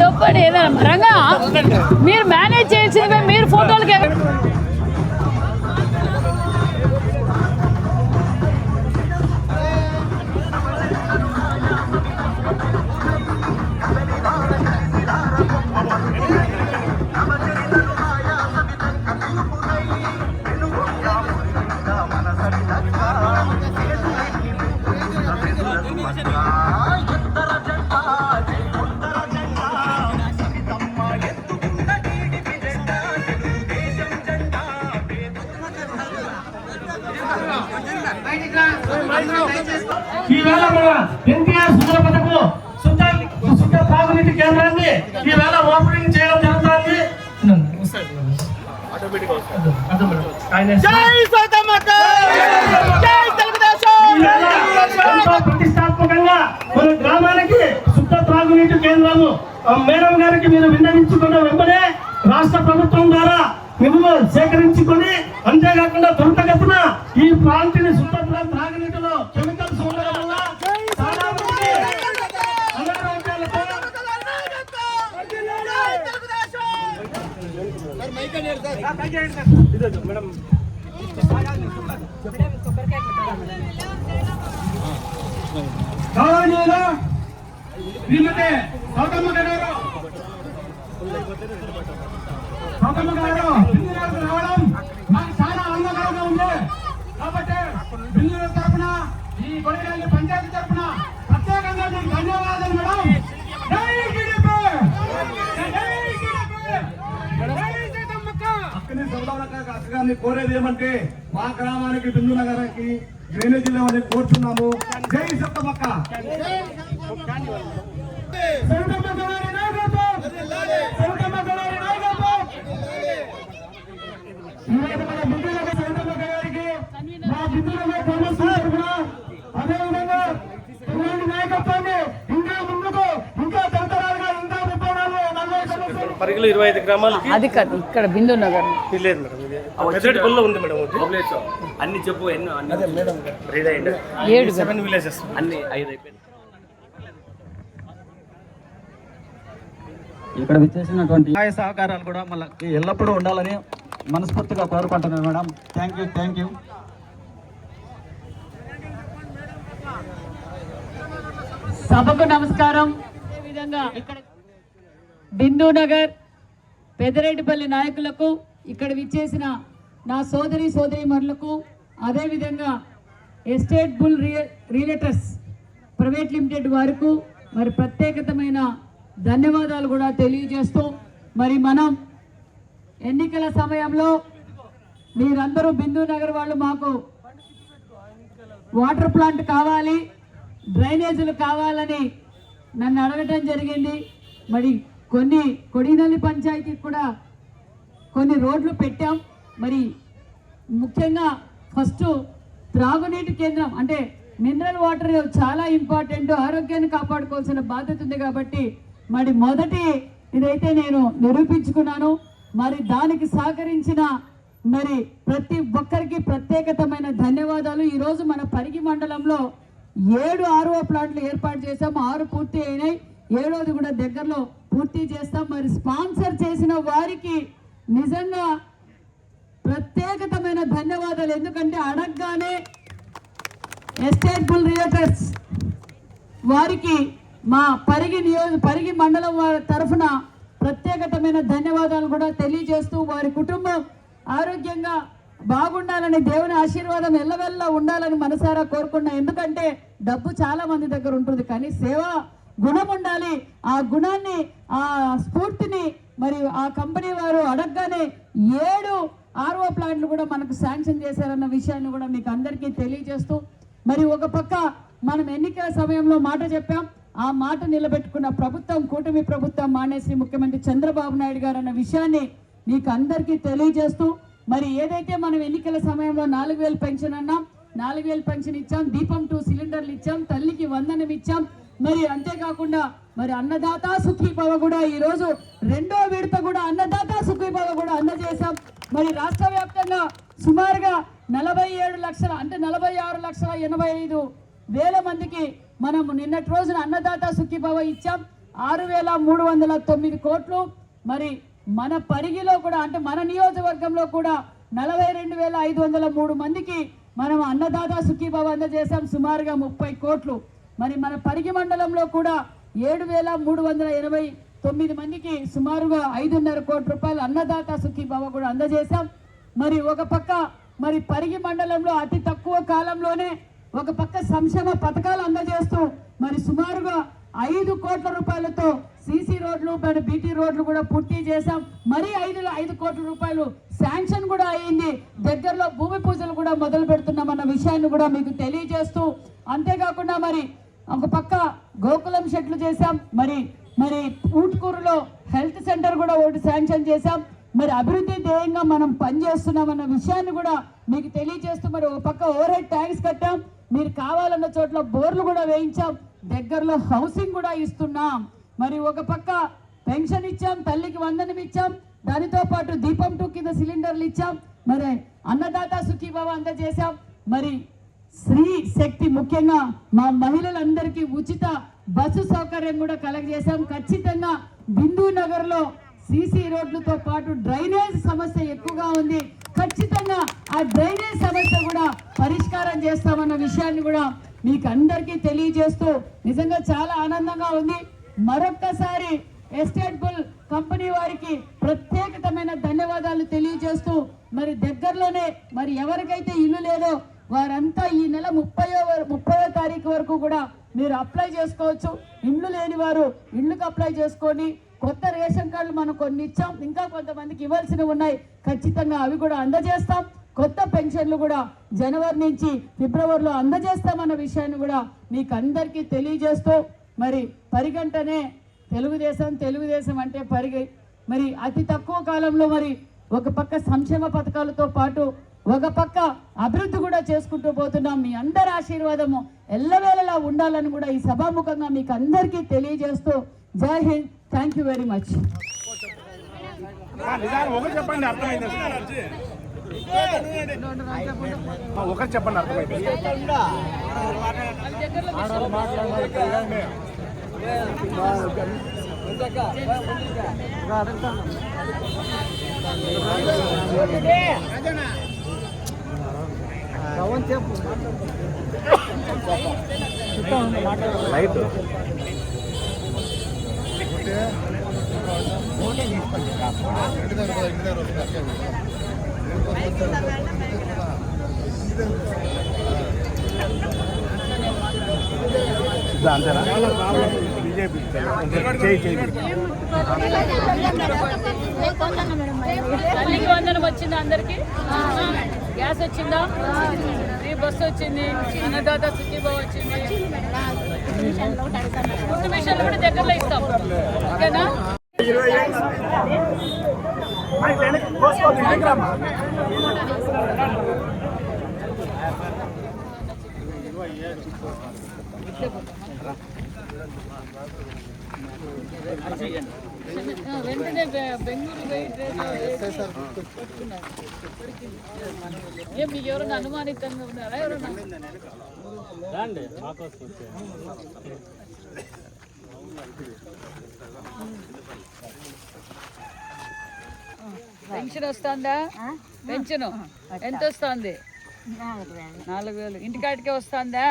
చెప్పండి మీరు మేనేజ్ చేయాల్సినవే మీరు ఫోటోలకి ఈవేళ మన ఎన్టీఆర్ సుందర పథకం శుద్ధ శుద్ధ తాగునీటి కేంద్రాన్ని ఈవేళ ఓపెనింగ్ చేయడం జరుగుతుంది. ప్రతిష్టాత్మకంగా మన గ్రామానికి శుద్ధ త్రాగునీటి కేంద్రము మేడం గారికి మీరు విన్నవించుకున్న వెంబడే రాష్ట్ర ప్రభుత్వం ద్వారా నిధులు సేకరించుకొని అంతేకాకుండా త్వరితగతిన ఈ ప్రాంతిని శుద్ధ త్రా- త్రాగునీటిలో కెమికల్స్ ఉండడం వల్ల శ్రీమతి గారు. గారు రావడం. మాకు చాలా ఆనందకరంగా ఉంది. కాబట్టి బిందుల తరఫున ఈ కొడగల్లి పంచాయతీ తరఫున ప్రత్యేకంగా మీకు ధన్యవాదాలు మేడం! అక్కడి కోరేది ఏమంటే మా గ్రామానికి బిందు నగరానికి డ్రైనేజీలో అని కోరుతున్నాము జై సప్తమక్క గారి ఈరోజు మన బిందులకు సౌతమ్మ గారికి మా బిందులకు కౌన్సిల్ తరఫున అదేవిధంగా ఇలాంటి నాయకత్వాన్ని ఇంకా ముందుకు ఇంకా తరతరాలుగా ఇంకా ముప్పై నాలుగు నలభై సంవత్సరాలు పరిగిలో ఇరవై ఐదు గ్రామాలకి అది కాదు ఇక్కడ బిందు నగర్. లేదు మేడం ఉంది మేడం అన్ని చెప్పు ఎన్నో అన్ని మేడం. ఏడు సెవెన్ విలేజెస్ అన్ని ఐదు అయిపోయింది ఇక్కడ విచ్చేసినటువంటి సహాయ సహకారాలు కూడా మనకి ఎల్లప్పుడూ ఉండాలని మనస్ఫూర్తిగా కోరుకుంటున్నాను madam. Thank you thank you సభకు నమస్కారం. అదేవిధంగా ఇక్కడ బిందు నగర్ పెదరెడ్డిపల్లి నాయకులకు ఇక్కడ విచ్చేసిన నా సోదరి సోదరిమణులకు అదేవిధంగా estate bull real realtors private limited వారికి మరి ప్రత్యేకతమైన ధన్యవాదాలు కూడా తెలియజేస్తూ మరి మనం ఎన్నికల సమయంలో మీరందరూ బిందు నగర్ వాళ్ళు మాకు వాటర్ ప్లాంట్ కావాలి డ్రైనేజీలు కావాలని నన్ను అడగటం జరిగింది. మరి కొన్ని కొడినల్లి పంచాయతీకి కూడా కొన్ని రోడ్లు పెట్టాం. మరి ముఖ్యంగా ఫస్ట్ త్రాగునీటి కేంద్రం అంటే మినరల్ వాటర్ చాలా ఇంపార్టెంట్. ఆరోగ్యాన్ని కాపాడుకోవాల్సిన బాధ్యత ఉంది కాబట్టి మరి మొదటి ఇదైతే నేను నిరూపించుకున్నాను. మరి దానికి సహకరించిన మరి ప్రతి ఒక్కరికి ప్రత్యేకతమైన ధన్యవాదాలు. ఈరోజు మన పరిగి మండలంలో ఏడు ఆర్ఓ ప్లాంట్లు ఏర్పాటు చేశాము. ఆరు పూర్తి అయినాయి. ఏడోది కూడా దగ్గరలో పూర్తి చేస్తాం. మరి స్పాన్సర్ చేసిన వారికి నిజంగా ప్రత్యేకతమైన ధన్యవాదాలు. ఎందుకంటే అడగగానే ఎస్టేట్ బుల్ రియటర్స్ వారికి మా పరిగి నియోజక పరిగి మండలం వారి తరఫున ప్రత్యేకతమైన ధన్యవాదాలు కూడా తెలియజేస్తూ వారి కుటుంబం ఆరోగ్యంగా బాగుండాలని దేవుని ఆశీర్వాదం ఎల్లవెల్ల ఉండాలని మనసారా కోరుకున్నా. ఎందుకంటే డబ్బు చాలా మంది దగ్గర ఉంటుంది కానీ సేవ గుణం ఉండాలి. ఆ గుణాన్ని ఆ స్ఫూర్తిని మరి ఆ కంపెనీ వారు అడగగానే ఏడు ఆర్ఓ ప్లాంట్లు కూడా మనకు శాంక్షన్ చేశారన్న విషయాన్ని కూడా మీకు అందరికీ తెలియజేస్తూ మరి ఒక పక్క మనం ఎన్నికల సమయంలో మాట చెప్పాం. ఆ మాట నిలబెట్టుకున్న ప్రభుత్వం కూటమి ప్రభుత్వం మానేసి ముఖ్యమంత్రి చంద్రబాబు నాయుడు గారు అన్న విషయాన్ని మీకు అందరికీ తెలియజేస్తూ మరి ఏదైతే మనం ఎన్నికల సమయంలో నాలుగు వేలు పెన్షన్ అన్నాం నాలుగు వేలు పెన్షన్ ఇచ్చాం దీపం టూ సిలిండర్లు ఇచ్చాం తల్లికి వందనం ఇచ్చాం మరి అంతేకాకుండా మరి అన్నదాత సుఖీభవ కూడా ఈరోజు రెండో విడత కూడా అన్నదాత సుఖీభవ కూడా అందజేశాం. మరి రాష్ట్ర వ్యాప్తంగా సుమారుగా నలభై ఏడు లక్షల అంటే నలభై ఆరు లక్షల ఎనభై ఐదు వేల మందికి మనము నిన్నటి రోజున అన్నదాత సుఖీభవ ఇచ్చాం. ఆరు వేల మూడు వందల తొమ్మిది కోట్లు. మరి మన పరిగిలో కూడా అంటే మన నియోజకవర్గంలో కూడా నలభై రెండు వేల ఐదు వందల మూడు మందికి మనం అన్నదాత సుఖీభవ అందజేశాం. సుమారుగా ముప్పై కోట్లు. మరి మన పరిగి మండలంలో కూడా ఏడు వేల మూడు వందల ఎనభై తొమ్మిది మందికి సుమారుగా ఐదున్నర కోట్ల రూపాయలు అన్నదాత సుఖీభవ కూడా అందజేశాం. మరి ఒక పక్క మరి పరిగి మండలంలో అతి తక్కువ కాలంలోనే ఒక పక్క సంక్షేమ పథకాలు అందజేస్తూ మరి సుమారుగా ఐదు కోట్ల రూపాయలతో సీసీ రోడ్లు మరి బీటీ రోడ్లు కూడా పూర్తి చేశాం. మరి ఐదు ఐదు కోట్ల రూపాయలు శాంక్షన్ కూడా అయ్యింది దగ్గరలో భూమి పూజలు కూడా మొదలు పెడుతున్నామన్న విషయాన్ని కూడా మీకు తెలియజేస్తూ అంతేకాకుండా మరి ఒక పక్క గోకులం షెడ్లు చేశాం. మరి మరి ఊట్కూరులో హెల్త్ సెంటర్ కూడా ఒకటి శాంక్షన్ చేశాం. మరి అభివృద్ధి ధ్యేయంగా మనం పనిచేస్తున్నామన్న విషయాన్ని కూడా మీకు తెలియజేస్తూ మరి ఒక పక్క ఓవర్ హెడ్ ట్యాంక్స్ కట్టాం. మీరు కావాలన్న చోట్ల బోర్లు కూడా వేయించాం. దగ్గరలో హౌసింగ్ కూడా ఇస్తున్నాం. మరి ఒక పక్క పెన్షన్ ఇచ్చాం తల్లికి వందనం ఇచ్చాం దానితో పాటు దీపం టూ కింద సిలిండర్లు ఇచ్చాం. మరి అన్నదాత సుఖీభావ అందజేశాం. మరి స్త్రీ శక్తి ముఖ్యంగా మా మహిళలందరికీ ఉచిత బస్సు సౌకర్యం కూడా కలగజేశాం. ఖచ్చితంగా బిందు నగర్లో సీసీ రోడ్లతో పాటు డ్రైనేజ్ సమస్య ఎక్కువగా ఉంది. ఖచ్చితంగా ఆ డ్రైనేజ్ సమస్య కూడా పరిష్కారం చేస్తామన్న విషయాన్ని కూడా మీకు అందరికీ తెలియజేస్తూ నిజంగా చాలా ఆనందంగా ఉంది. మరొక్కసారి ఎస్టేట్ బుల్ కంపెనీ వారికి ప్రత్యేకతమైన ధన్యవాదాలు తెలియజేస్తూ మరి దగ్గరలోనే మరి ఎవరికైతే ఇల్లు లేదో వారంతా ఈ నెల ముప్పయో ముప్పయో తారీఖు వరకు కూడా మీరు అప్లై చేసుకోవచ్చు. ఇండ్లు లేని వారు ఇండ్లకు అప్లై చేసుకొని కొత్త రేషన్ కార్డులు మనం కొన్ని ఇచ్చాం ఇంకా కొంతమందికి ఇవ్వాల్సినవి ఉన్నాయి. ఖచ్చితంగా అవి కూడా అందజేస్తాం. కొత్త పెన్షన్లు కూడా జనవరి నుంచి ఫిబ్రవరిలో అందజేస్తామన్న విషయాన్ని కూడా మీకు అందరికీ తెలియజేస్తూ మరి పరిగంటనే తెలుగుదేశం తెలుగుదేశం అంటే పరిగ మరి అతి తక్కువ కాలంలో మరి ఒక పక్క సంక్షేమ పథకాలతో పాటు ఒక పక్క అభివృద్ధి కూడా చేసుకుంటూ పోతున్నాం. మీ అందరి ఆశీర్వాదము ఎల్లవేళలా ఉండాలని కూడా ఈ సభాముఖంగా మీకు అందరికీ తెలియజేస్తూ Jai Hind. Thank you very much ఒకరు చెప్పండి అర్థమైంది? ఒకరు చెప్పండి అర్థమైంది? లైట్. అంతేనా? బీజేపీ చేయి చేయి తల్లికి వందనం వచ్చిందా అందరికి? గ్యాస్ వచ్చిందా? ఫ్రీ బస్సు వచ్చింది. అన్నదాత సుఖీభావ వచ్చింది ఫుడ్ మిషన్లు కూడా దగ్గరలో ఇస్తాం ఓకేనా వెంటనే బె- బెంగళూరు వెయిట్ మీకు ఎవరైనా అనుమానితంగా ఉన్నారా? ఎవరైనా పెన్షన్ వస్తుందా? పెన్షన్? ఎంత వస్తుంది? నాలుగు వేలు. ఇంటికాటికే వస్తుందా?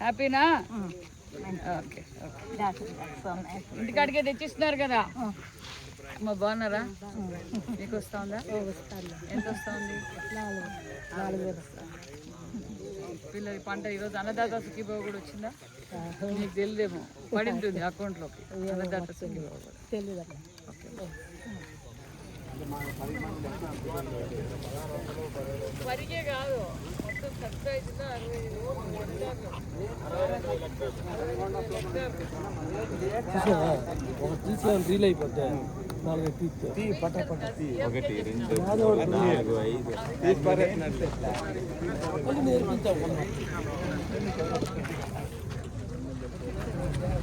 హ్యాపీనా? Okay okay. ఇంటికాడికే తెచ్చిస్తున్నారు కదా? అమ్మ బాగున్నారా? మీకు వస్తా ఉందా ఎంత వస్తా ఉంది పిల్లల పంట ఈరోజు అన్నదాత సుఖీబాబు కూడా వచ్చిందా? మీకు తెలియదేమో పడింటుంది అకౌంట్లోకి. తెలియదు వరికే కాదు. మొత్తం ఖర్చు అవుతుందా అరవై తీసేయాలి రీల్ అయిపోద్ది నేర్పించాం అందరూ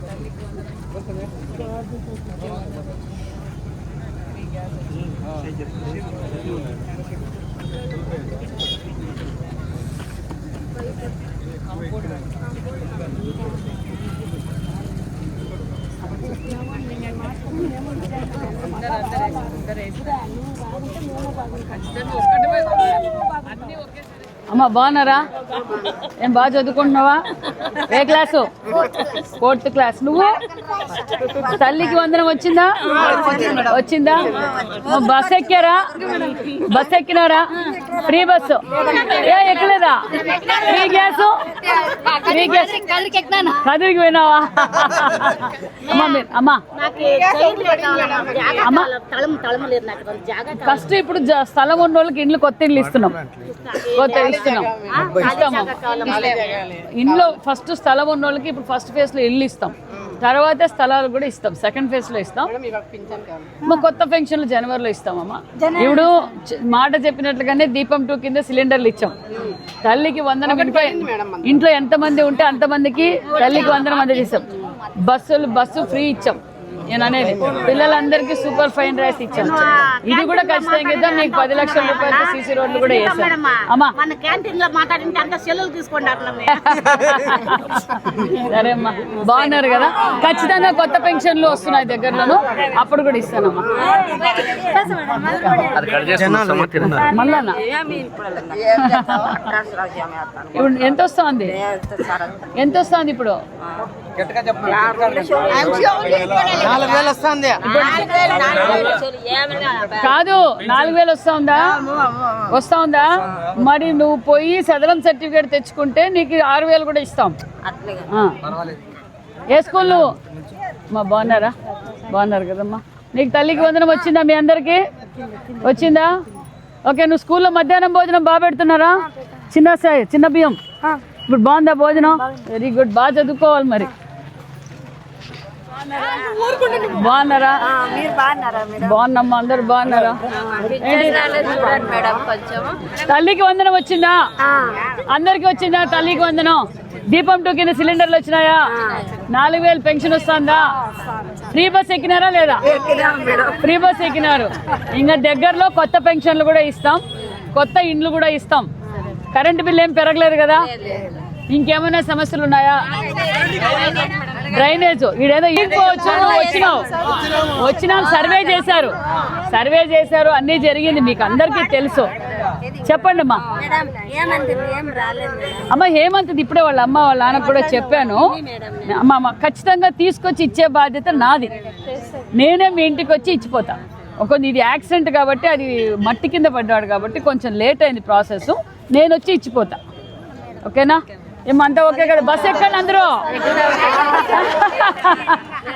అందరూ అందరూ బాగుంటే మేము బాగుంటాం అన్నీ ఒకేసారి అమ్మ బాగున్నారా? ఏం బాగా చదువుకుంటున్నావా? ఏ క్లాసు? Fourth class. నువ్వు? తల్లికి వందనం వచ్చిందా? వచ్చిందా? బస్ ఎక్కారా? బస్ ఎక్కినారా? ఫ్రీ బస్సు ఏ ఎక్కలేదా? Free gas? Free gas. కదిరికి పోయినావా? అమ్మా మీరు అమ్మా. అమ్మా. ఫస్ట్ ఇప్పుడు స్థలం ఉన్న వాళ్ళకి ఇండ్లు కొత్త ఇండ్లు ఇస్తున్నాం. కొత్త ఇస్తున్నాం ఇస్తాము. ఇంట్లో ఫస్ట్ స్థలం ఉన్న వాళ్ళకి ఇప్పుడు ఫస్ట్ ఫేజ్లో ఇల్లు ఇస్తాం. తర్వాత స్థలాలు కూడా ఇస్తాం. సెకండ్ ఫేజ్లో ఇస్తాం మా కొత్త పెన్షన్లు జనవరిలో ఇస్తామమ్మా. ఇప్పుడు మాట చెప్పినట్లుగానే దీపం టూ కింద సిలిండర్లు ఇచ్చాం. తల్లికి వందనం ఇంట్లో ఇంట్లో ఎంత మంది ఉంటే అంత మందికి తల్లికి వందనం అందజేస్తాం బస్సులు బస్సు ఫ్రీ ఇచ్చాం. నేను అనేది పిల్లలందరికీ సూపర్ ఫైన్ రైస్ ఇచ్చాం ఇది కూడా ఖచ్చితంగా ఇద్దాం నీకు పది లక్షల రూపాయలతో సీసీ రోడ్లు కూడా వేసాం అమ్మా. మన క్యాంటీన్లో మాట్లాడింటే అంత సెలవులు తీసుకోండి అట్లా సరే అమ్మా బాగున్నారు కదా? ఖచ్చితంగా కొత్త పెన్షన్లు వస్తున్నాయి దగ్గరలోను. అప్పుడు కూడా ఇస్తానమ్మా. మళ్ళా ఇప్పుడు ఎంత వస్తుంది? ఎంత వస్తుంది ఇప్పుడు? కాదు నాలుగు వేలు వస్తా ఉందా వస్తా ఉందా మరి నువ్వు పోయి సదరం సర్టిఫికేట్ తెచ్చుకుంటే నీకు ఆరు వేలు కూడా ఇస్తాం. ఆ. ఏ స్కూల్ నువ్వు? మా బాగున్నారా? బాగున్నారు కదమ్మా. నీకు తల్లికి వందనం వచ్చిందా మీ అందరికి? వచ్చిందా? ఓకే నువ్వు స్కూల్లో మధ్యాహ్నం భోజనం బాగా పెడుతున్నారా? చిన్న స్థాయి చిన్న బియ్యం. ఇప్పుడు బాగుందా భోజనం? వెరీ గుడ్ బాగా చదువుకోవాలి మరి. బాగున్నారా? బాగున్నామ్మా అందరు బాగున్నారా? తల్లికి వందనం వచ్చిందా? అందరికి వచ్చిందా తల్లికి వందనం? దీపం టూ కింద సిలిండర్లు వచ్చినాయా? నాలుగు వేలు పెన్షన్ వస్తుందా? ఫ్రీ బస్ ఎక్కినారా లేదా? ఫ్రీ బస్ ఎక్కినారు. ఇంకా దగ్గరలో కొత్త పెన్షన్లు కూడా ఇస్తాం. కొత్త ఇండ్లు కూడా ఇస్తాం. కరెంటు బిల్ ఏం పెరగలేదు కదా? ఇంకేమైనా సమస్యలు ఉన్నాయా? డ్రైనేజ్ వచ్చినావు. వచ్చినా సర్వే చేశారు. సర్వే చేశారు అన్నీ జరిగింది మీకు అందరికీ తెలుసు. చెప్పండి అమ్మా. అమ్మ హేమంత్ ఇప్పుడే వాళ్ళ అమ్మ వాళ్ళ నాన్నకు కూడా చెప్పాను. అమ్మ అమ్మ ఖచ్చితంగా తీసుకొచ్చి ఇచ్చే బాధ్యత నాది. నేనే మీ ఇంటికి వచ్చి ఇచ్చిపోతా. ఒక ఇది యాక్సిడెంట్ కాబట్టి అది మట్టి కింద పడ్డాడు కాబట్టి కొంచెం లేట్ అయింది ప్రాసెస్. నేను వచ్చి ఇచ్చిపోతా. ఓకేనా? ఏమంతా ఓకే కదా. బస్ ఎక్కండి అందరూ.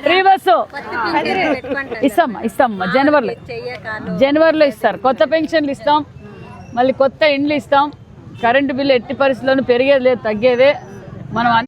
Free bus. ఇస్తామ్మా ఇస్తామ్మా. జనవరిలో. జనవరిలో ఇస్తారు. కొత్త పెన్షన్లు ఇస్తాం. మళ్ళీ కొత్త ఇండ్లు ఇస్తాం. కరెంటు బిల్లు ఎట్టి పరిస్థితుల్లోనూ పెరిగేది లేదు తగ్గేదే. మనం